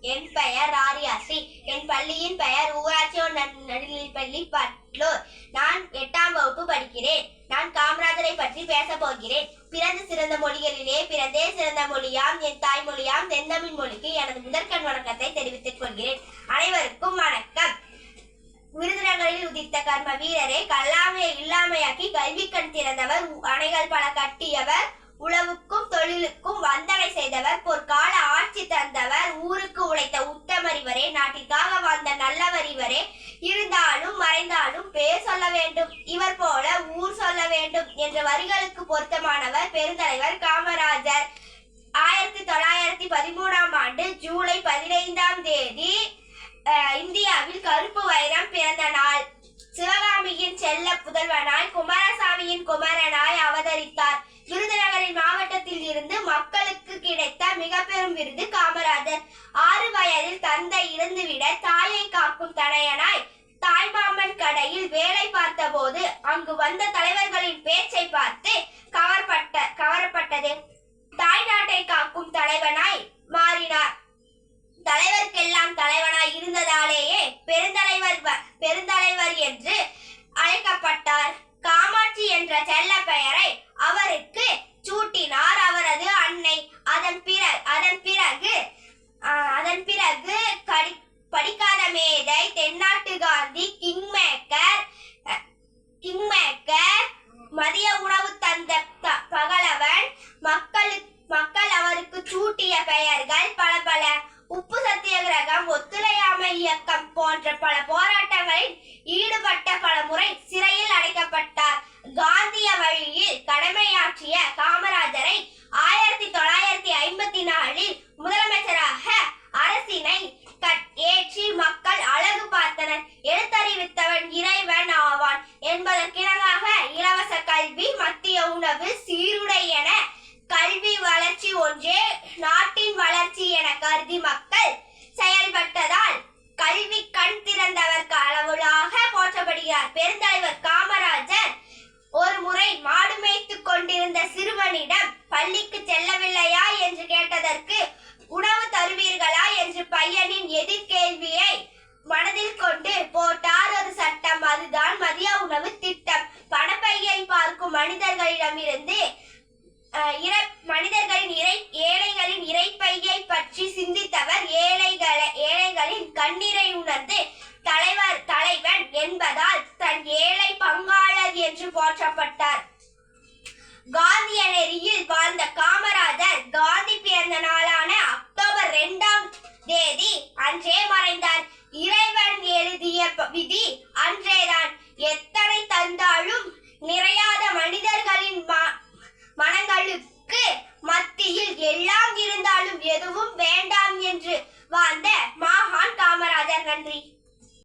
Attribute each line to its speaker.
Speaker 1: என் பெயர் ராரியாஸ்ரீ என் பள்ளியின் பெயர் ஊராட்சி நடுநிலைப்பள்ளி பட்லூர். நான் எட்டாம் வகுப்பு படிக்கிறேன். நான் காமராஜரை பற்றி பேசப் போகிறேன் பிறந்து சிறந்த மொழிகளிலே பிறந்தே சிறந்த மொழியாம் என் தாய்மொழியாம் தென்தமிழ் மொழிக்கு எனது முதற்கண் வணக்கத்தை தெரிவித்துக் கொள்கிறேன். அனைவருக்கும் வணக்கம். விருதுநகரில் உதித்த கர்ம வீரரே கல்லாமையை இல்லாமையாக்கி கல்வி கண் திறந்தவர் அணைகள் பல கட்டியவர் உழவுக்கும் தொழிலுக்கும் வந்தனை செய்தவர் நாட்டிற்காக வந்த நல்லவர் இவரே. இருந்தாலும் மறைந்தாலும் பேர் சொல்ல வேண்டும். இவர் போல ஊர் சொல்ல வேண்டும் என்ற வரிகளுக்கு பொருத்தமானவர் பெருந்தலைவர் காமராஜர். ஆயிரத்தி தொள்ளாயிரத்தி பதிமூணாம் ஆண்டு ஜூலை பதினைந்தாம் தேதி இந்தியாவில் கருப்பு இருந்து மக்களுக்கு கிடைத்த மிக பெரும் விருது காமராஜர். ஆறு வயதில் தந்தை இறந்துவிட தாயை காக்கும் தனையனாய் தாய்மாமன் கடையில் வேலை பார்த்த போது அங்கு வந்த தலைவர்களின் பேச்சை பார்த்து கவர்பட்ட கவரப்பட்டது. தாய் நாட்டை காக்கும் தலைவனாய் மாறினார். தலைவர்க்கெல்லாம் தலைவனாய் இருந்ததாலேயே பெருந்தலைவர் பெருந்தலைவர் என்று அழைக்கப்பட்டார். காமாட்சி என்ற செல்ல பெயரை அவருக்கு மதிய உணவு தந்த பகலவன் மக்கள் மக்கள் அவருக்கு சூட்டிய பெயர்கள் பல பல. உப்பு சத்தியாகிரகம் ஒத்துழையாமை இயக்கம் போன்ற பல போராட்டங்களில் ஈடுபட்ட பல முறை சிறையில் அடைக்கப்பட்டார். காந்திய வழியில் கடமையாற்றிய காம மத்திய சீருடை என கல்வி வளர்ச்சி ஒன்றே நாட்டின் வளர்ச்சி என கருதி மக்கள் செயல்பட்டதால் கல்வி கண் திறந்தவர் கடவுளாக போற்றப்படுகிறார். பெருந்தலைவர் காமராஜர் ஒரு முறை மாடு மேய்த்து கொண்டிருந்த சிறுவனிடம் பள்ளிக்கு செல்லவில்லையா என்று கேட்டதற்கு